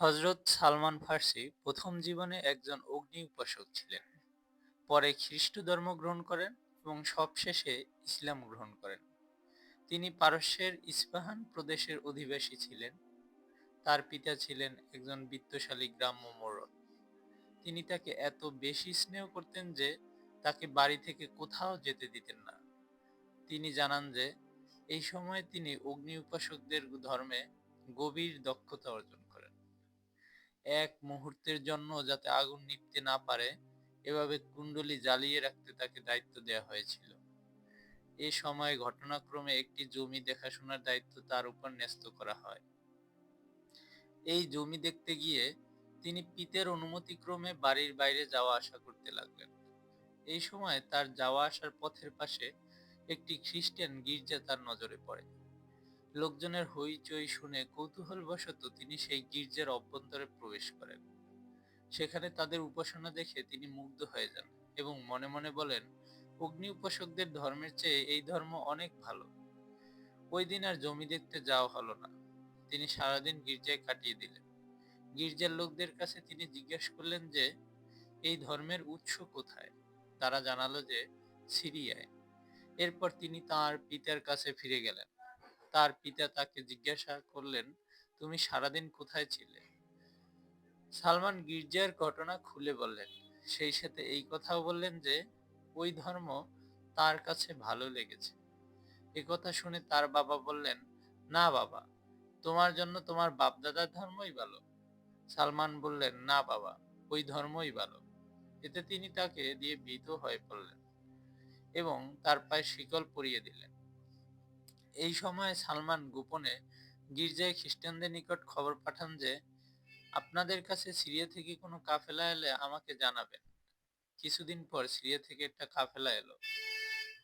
হযরত সালমান ফার্সি প্রথম জীবনে একজন অগ্নি উপাসক ছিলেন। পরে খ্রিস্ট ধর্ম গ্রহণ করেন এবং সবশেষে ইসলাম গ্রহণ করেন। তিনি পারস্যের ইস্পাহান প্রদেশের অধিবাসী ছিলেন। তার পিতা ছিলেন একজন বিত্তশালী গ্রাম্য মোড়ল। তিনি তাকে এত বেশি স্নেহ করতেন যে তাকে বাড়ি থেকে কোথাও যেতে দিতেন না। তিনি জানান যে, এই সময়ে তিনি অগ্নি উপাসকদের ধর্মে গভীর দক্ষতা অর্জন। এক মুহূর্তের জন্য যাতে আগুন নিভতে না পারে, এভাবে কুণ্ডলী জ্বালিয়ে রাখতে তাকে দায়িত্ব দেওয়া হয়েছিল। এ সময় ঘটনাক্রমে একটি জমি দেখাশোনার দায়িত্ব তার উপর ন্যস্ত করা হয়। এই জমি দেখতে গিয়ে তিনি পিতের অনুমতিক্রমে বাড়ির বাইরে যাওয়া আসা করতে লাগলেন। এই সময় তার যাওয়া আসার পথের পাশে একটি খ্রিস্টান গির্জা তার নজরে পড়ে। লোকজনের হইচই শুনে কৌতূহলবশত তিনি সেই গির্জার অভ্যন্তরে প্রবেশ করেন। সেখানে তাদের উপাসনা দেখে তিনি মুগ্ধ হয়ে যান এবং মনে মনে বলেন, অগ্নি উপাসকদের ধর্মের চেয়ে এই ধর্ম অনেক ভালো। ওই দিন আর জমি দেখতে যাওয়া হলো না। তিনি সারাদিন গির্জায় কাটিয়ে দিলেন। গির্জার লোকদের কাছে তিনি জিজ্ঞেস করলেন যে, এই ধর্মের উৎস কোথায় তারা জানালো যে, সিরিয়ায় এরপর তিনি তার পিতার কাছে ফিরে গেলেন তার পিতা তাকে জিজ্ঞাসা করলেন, তুমি সারাদিন কোথায় ছিলে? সালমান গির্জার ঘটনা খুলে বললেন। সেই সাথে এই কথাও বললেন যে, ওই ধর্ম তার কাছে ভালো লেগেছে। এ কথা শুনে তার বাবা বললেন, না বাবা, তোমার জন্য তোমার বাপদাদার ধর্মই ভালো। সালমান বললেন, না বাবা, ওই ধর্মই ভালো। এতে তিনি তাকে দিয়ে ভীত হয়ে পড়লেন এবং তার পায়ে শিকল পরিয়ে দিলেন। এই সময় সালমান গোপনে গির্জায় খ্রিস্টানদের নিকট খবর পাঠান যে, আপনাদের কাছে সিরিয়া থেকে কোনো কাফেলা এলে আমাকে জানাবেন। কিছুদিন পর সিরিয়া থেকে একটা কাফেলা এলো।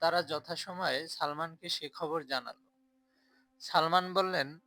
তারা যথাসময়ে সালমানকে সে খবর জানালো। সালমান বললেন,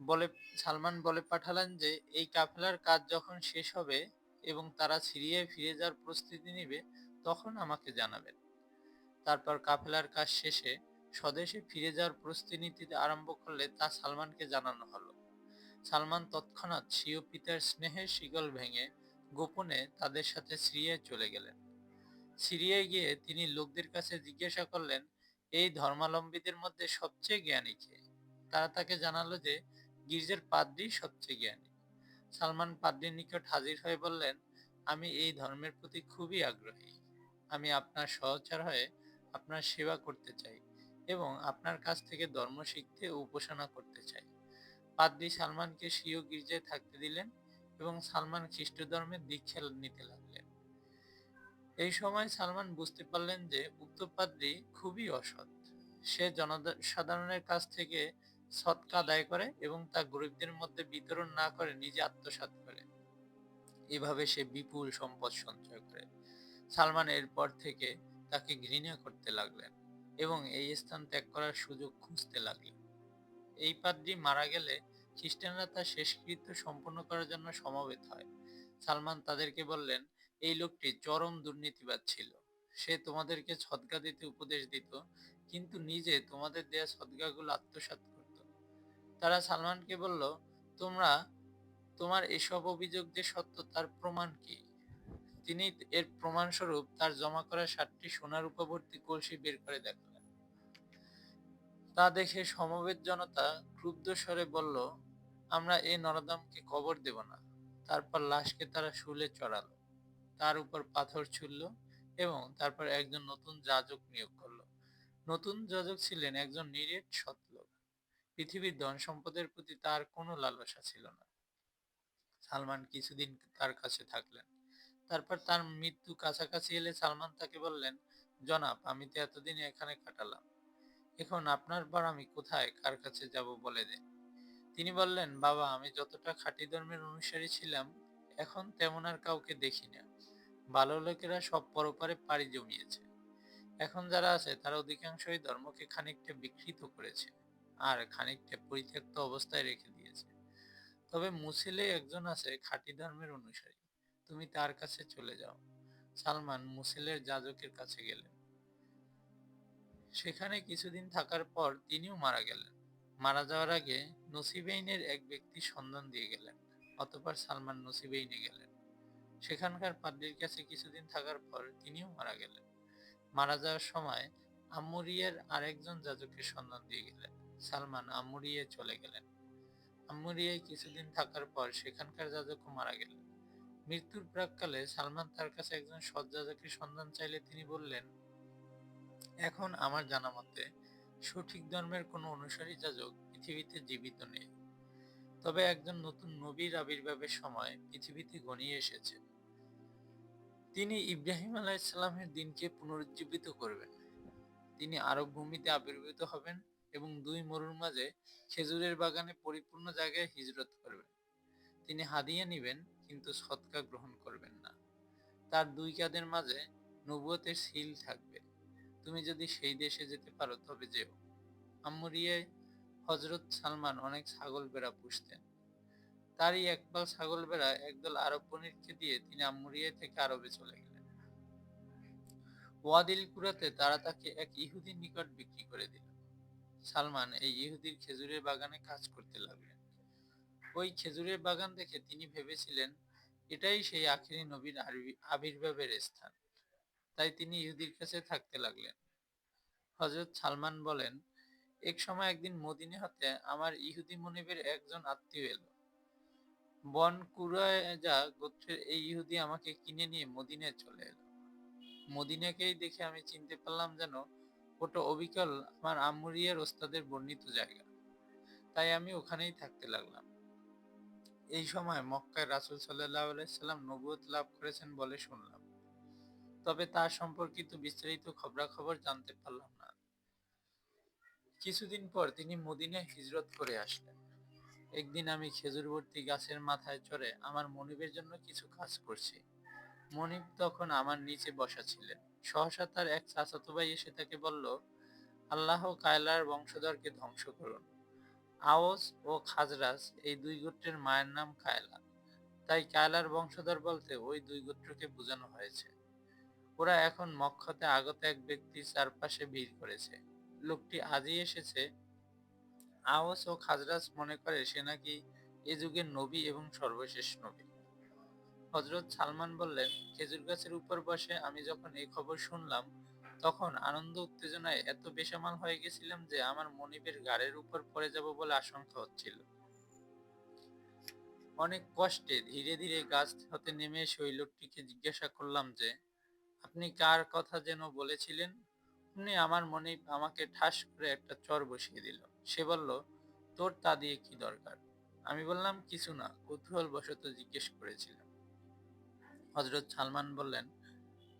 বলে, সালমান বলে পাঠালেন যে, এই কাফেলার কাজ যখন শেষ হবে এবং তারা সিরিয়ায় ফিরে যাওয়ার প্রস্তুতি নিবে, তখন আমাকে জানাবেন। তারপর কাফেলার কাজ শেষে স্বদেশে ফিরে যাওয়ার প্রস্তুতি আরম্ভ করলে তা সালমানকে জানানো হলো। সালমান তৎক্ষণাৎ স্বীয় পিতার স্নেহের শিকল ভেঙে গোপনে তাদের সাথে সিরিয়ায় চলে গেলেন। সিরিয়ায় গিয়ে তিনি লোকদের কাছে জিজ্ঞাসা করলেন, এই ধর্মালম্বীদের মধ্যে সবচেয়ে জ্ঞানী কে? তারা তাকে জানালো যে, গির্জের পাদ্রি সবচেয়ে জ্ঞানী। সালমান পাদ্রির নিকট হাজির হয়ে বললেন, আমি এই ধর্মের প্রতি খুবই আগ্রহী। আমি আপনার সহচার হয়ে আপনার সেবা করতে চাই। এবং আপনার কাছ থেকে ধর্ম শিখতে ও উপাসনা করতে চাই। পাদ্রি সালমানকে স্বীয় গির্জায় থাকতে দিলেন এবং সালমান খ্রিস্ট ধর্মের দীক্ষা নিতে লাগলেন। এই সময় সালমান বুঝতে পারলেন যে উক্ত পাদ্রি খুবই অসৎ। সে জনসাধারণের কাছ থেকে সৎকা আদায় করে এবং তা গরিবদের মধ্যে বিতরণ না করে নিজে আত্মসাৎ করে। এভাবে সে বিপুল সম্পদ সঞ্চয় করে। সালমান এরপর থেকে তাকে ঘৃণা করতে লাগলেন। এবং এই স্থান ত্যাগ করার সুযোগ খুঁজতে লাগলেন এই পাদ্রি মারা গেলে খ্রিস্টানরা তার শেষকৃত্য সম্পন্ন করার জন্য সমবেত হয়। সালমান তাদেরকে বললেন, এই লোকটি চরম দুর্নীতিবাদ ছিল। সে তোমাদেরকে সদকা দিতে উপদেশ দিত, কিন্তু নিজে তোমাদের দেয়া সদকাগুলো আত্মসাৎ করত। তারা সালমানকে বলল, তোমরা, তোমার এসব অভিযোগ যে সত্য তার প্রমাণ কি? তিনি এর প্রমাণস্বরূপ তার জমা করা সাতটি সোনার উপবর্তী কলসি বের করে দেখালেন। তা দেখে সমবেত জনতা ক্রুদ্ধ স্বরে বলল, আমরা এ নরদমকে কবর দেব না। তারপর লাশকে তারা শুলে চড়ালো। তার উপর পাথর ছুড়ল এবং তারপর একজন নতুন যাজক নিয়োগ করল। নতুন যাজক ছিলেন একজন নিরেট সৎলোক পৃথিবীর ধন সম্পদের প্রতি তার কোনো লালসা ছিল না। সালমান কিছুদিন তার কাছে থাকলেন। তারপর তার মৃত্যু কাছাকাছি এলে সালমান তাকে বললেন, জনাব, আমি তো এতদিন এখানে কাটালাম। এখন আপনার পর আমি কোথায়? কার কাছে যাব বলে দেন তিনি বললেন, বাবা, আমি যতটা খাঁটি ধর্মের অনুসারী ছিলাম, এখন তেমন আর কাউকে দেখি না। ভালো লোকেরা সব পরপারে পাড়ি জমিয়েছে। এখন যারা আছে, তারা অধিকাংশই ধর্মকে খানিকটা বিকৃত করেছে আর খানিকটা পরিত্যক্ত অবস্থায় রেখে দিয়েছে। তবে মুসিলে একজন আছে, খাঁটি ধর্মের অনুসারী। তুমি তার কাছে চলে যাও। সালমান মুসিলের যাজকের কাছে গেলেন। সেখানে কিছুদিন থাকার পর তিনিও মারা গেলেন। মারা যাওয়ার আগে নসিবেইনের এক ব্যক্তি সন্ধান দিয়ে গেলেন, অতঃপর সালমান নসিবেইনে গেলেন। সেখানকার পাদ্রির কাছে কিছুদিন থাকার পর তিনিও মারা গেলেন। মারা যাওয়ার সময় আম্মুরিয়ের আরেকজন যাজকের সন্ধান দিয়ে গেলেন। সালমান আম্মুরিয়ে চলে গেলেন। আম্মুরিয়ায় কিছুদিন থাকার পর সেখানকার যাজকও মারা গেলেন। মৃত্যুর প্রাককালে সালমান তার কাছে একজন সৎ যাজকের সন্ধান চাইলে তিনি বললেন এখন আমার জানা মতে, সঠিক ধর্মের কোনো অনুসারী যাজক পৃথিবীতে জীবিত নেই। তবে একজন নতুন নবীর আবির্ভাবের সময় পৃথিবীতে গণিয়ে এসেছে। তিনি ইব্রাহিম আলাইসাল্লামের দিনকে পুনরুজ্জীবিত করবেন। তিনি আরব ভূমিতে আবির্ভূত হবেন এবং দুই মরুর মাঝে খেজুরের বাগানে পরিপূর্ণ জায়গায় হিজরত করবেন। তিনি হাদিয়া নিবেন, কিন্তু সৎকা গ্রহণ করবেন না। তার দুই কাঁধের মাঝে নবুয়তের সিল থাকবে। তুমি যদি সেই দেশে যেতে পারো, তবে যেও। আম্মুরিয়ায় হজরত সালমান অনেক ছাগল বেড়া পুষতেন। তারই একপাল ছাগল বেড়া একদল আরব বণিককে দিয়ে তিনি আম্মুরিয়া থেকে আরবে চলে গেলেন। ওয়াদিল কুরাতে তারা তাকে এক ইহুদির নিকট বিক্রি করে দিল। সালমান এই ইহুদির খেজুরের বাগানে কাজ করতে লাগলেন। ওই খেজুরের বাগান দেখে তিনি ভেবেছিলেন, এটাই সেই আখেরি নবীর আবির্ভাবের স্থান। তাই তিনি ইহুদির কাছে থাকতে লাগলেন। হজরত সালমান বলেন, এক সময় একদিন মদিনে হতে আমার ইহুদি মনিবের একজন আত্মীয় এলো। বন কুরায়জা গোত্রের এই ইহুদি আমাকে কিনে নিয়ে মদিনায় চলে এলো। মদিনাকেই দেখে আমি চিনতে পারলাম যেন ওটা অবিকল আমার আম্মুরিয়ার ওস্তাদের বর্ণিত জায়গা। তাই আমি ওখানেই থাকতে লাগলাম। এই সময় মক্কায় রাসুল সাল্লাহ সাল্লাম নবুয়ত লাভ করেছেন বলে শুনলাম। তবে তার সম্পর্কিত বিস্তারিত খবরাখবর জানতে পারলাম না। কিছুদিন পর তিনি মদিনায় হিজরত করে আসলেন। একদিন আমি খেজুরবর্তী গাছের মাথায় চড়ে আমার মনিবের জন্য কিছু কাজ করছি। মনিব তখন আমার নিচে বসা ছিলেন। সহসা তার এক চাচাতো ভাই এসে তাকে বলল, আল্লাহ কায়লার বংশধরকে ধ্বংস করুন। আওস ও খাজরাজ এই দুই গোত্রের মায়ের নাম কায়লা। তাই কায়লার বংশধর বলতে ওই দুই গোত্রকে বোঝানো হয়েছে। ওরা এখন মক্ষতে আগত এক ব্যক্তি চারপাশে ভিড় করেছে। লোকটি আজই এসেছে। আওস ও খাজরাজ মনে করে সে নাকি এ যুগের নবী এবং সর্বশেষ নবী। হজরত সালমান বললেন, খেজুর গাছের উপর বসে আমি যখন এই খবর শুনলাম, তখন আনন্দ উত্তেজনায় এত বেসামাল হয়ে গেছিলাম যে আমার মনিবের গাড়ের উপর পড়ে যাব বলে আশঙ্কা হচ্ছিল। অনেক কষ্টে ধীরে ধীরে গাছ হতে নেমে এসে ওই লোকটিকে জিজ্ঞাসা করলাম যে আপনি কার কথা যেন বলেছিলেন? অমনি আমার মনে আমাকে ঠাস করে একটা চর বসিয়ে দিল। সে বলল, তোর তা দিয়ে কি দরকার? আমি বললাম, কিছু না। কৌতূহল বশত জিজ্ঞেস করেছিলাম। হজরত সালমান বললেন,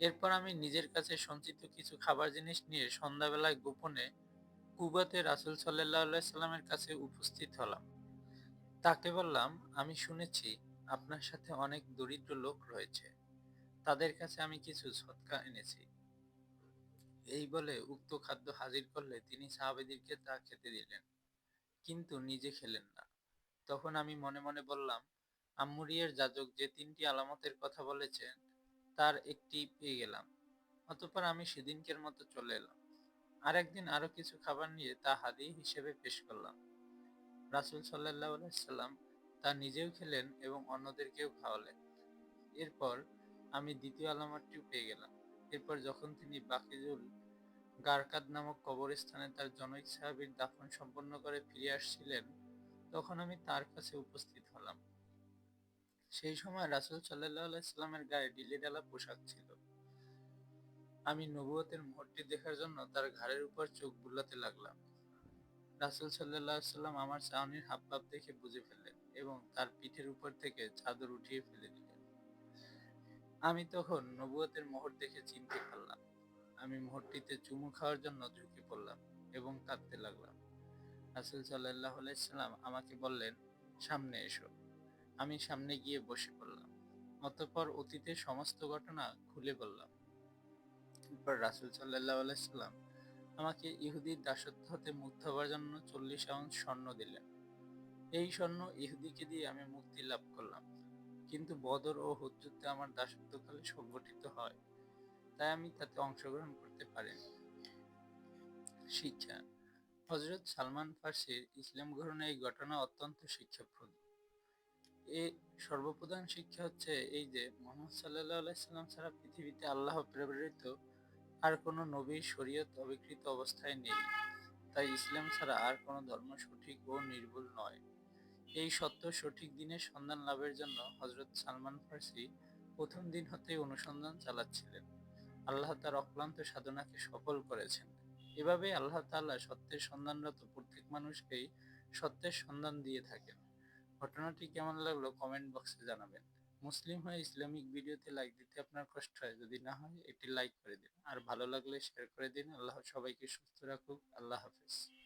এরপর আমি নিজের কাছে সঞ্চিত কিছু খাবার জিনিস নিয়ে সন্ধ্যাবেলায় গোপনে কুবাতে রাসুল সাল্লাহ সাল্লামের কাছে উপস্থিত হলাম। তাকে বললাম, আমি শুনেছি আপনার সাথে অনেক দরিদ্র লোক রয়েছে। তাদের কাছে আমি কিছু সৎকা এনেছি। এই বলে উক্ত খাদ্য হাজির করলে তিনি সাহাবেদিরকে তা খেতে দিলেন, কিন্তু নিজে খেলেন না। তখন আমি মনে মনে বললাম, আম্মুরিয়ার যাজক যে তিনটি আলামতের কথা বলেছেন, তার একটি পেয়ে গেলাম। অতপর আমি সেদিনকের মতো চলে এলাম। আর একদিন আরও কিছু খাবার নিয়ে তা হাদি হিসেবে পেশ করলাম। রাসুল সাল্লাহ সাল্লাম তা নিজেও খেলেন এবং অন্যদেরকেও খাওয়ালেন। এরপর আমি দ্বিতীয় আলামতটিও পেয়ে গেলাম। এরপর যখন তিনি বাকিজুল গারকাদ নামক কবরস্থানে তার জনৈক সাহাবির দাফন সম্পন্ন করে ফিরে আসছিলেন, তখন আমি তার কাছে উপস্থিত হলাম। সেই সময় রাসুল সাল্লাহ গায়ে ডিলিডালা পোশাক ছিল। আমি নবুয়তের মোহরটি দেখার জন্য তার ঘাড়ের উপর চোখ বুলাতে লাগলাম। রাসুল সাল্লাহ সাল্লাম আমার চাউনির হাবভাব দেখে বুঝে ফেললেন এবং তার পিঠের উপর থেকে চাদর উঠিয়ে ফেলে আমি তখন নবুয়তের মোহর দেখে চিনতে পারলাম। আমি মোহরটিতে চুমু খাওয়ার জন্য ঝুঁকে পড়লাম এবং কাঁদতে লাগলাম। রাসুল সাল্লাহ সাল্লাম আমাকে বললেন, সামনে এসো। আমি সামনে গিয়ে বসে পড়লাম। অতঃপর অতীতের সমস্ত ঘটনা খুলে বললাম। এরপর রাসুল সাল্লাহ সাল্লাম আমাকে ইহুদির দাসত্ব হতে মুক্ত হবার জন্য চল্লিশ আউন্স স্বর্ণ দিলেন। এই স্বর্ণ ইহুদিকে দিয়ে আমি মুক্তি লাভ করলাম। কিন্তু বদর ও হুদ্যুতে আমার দাসত্বকালে সংগঠিত হয়। তাই আমি তাতে অংশগ্রহণ করতে পারিনি। শিক্ষা। হজরত সালমান ফার্সির ইসলাম গ্রহণে এই ঘটনা অত্যন্ত শিক্ষাপ্রদ। এ সর্বপ্রধান শিক্ষা হচ্ছে এই যে, মোহাম্মদ সাল্লাহ সাল্লাম ছাড়া পৃথিবীতে আল্লাহ প্রেরিত আর কোনো নবীর শরীয়ত অবিকৃত অবস্থায় নেই। তাই ইসলাম ছাড়া আর কোনো ধর্ম সঠিক ও নির্ভুল নয়। এই সত্য সঠিক দিনের সন্ধান লাভের জন্য হজরত সালমান ফার্সি প্রথম দিন হতেই অনুসন্ধান চালাচ্ছিলেন। আল্লাহ তার অক্লান্ত সাধনাকে সফল করেছেন। এভাবে আল্লাহ তাআলা সত্যের সন্ধানরত প্রত্যেক মানুষকেই সত্যের সন্ধান দিয়ে থাকেন। ঘটনাটি কেমন লাগল কমেন্ট বক্সে জানাবেন। মুসলিম হয়ে ইসলামিক ভিডিওতে লাইক দিতে আপনার কষ্ট হয়, যদি না হয় একটি লাইক করে দিন। আর ভালো লাগলে শেয়ার করে দিন। আল্লাহ সবাইকে সুস্থ রাখুক। আল্লাহ হাফেজ।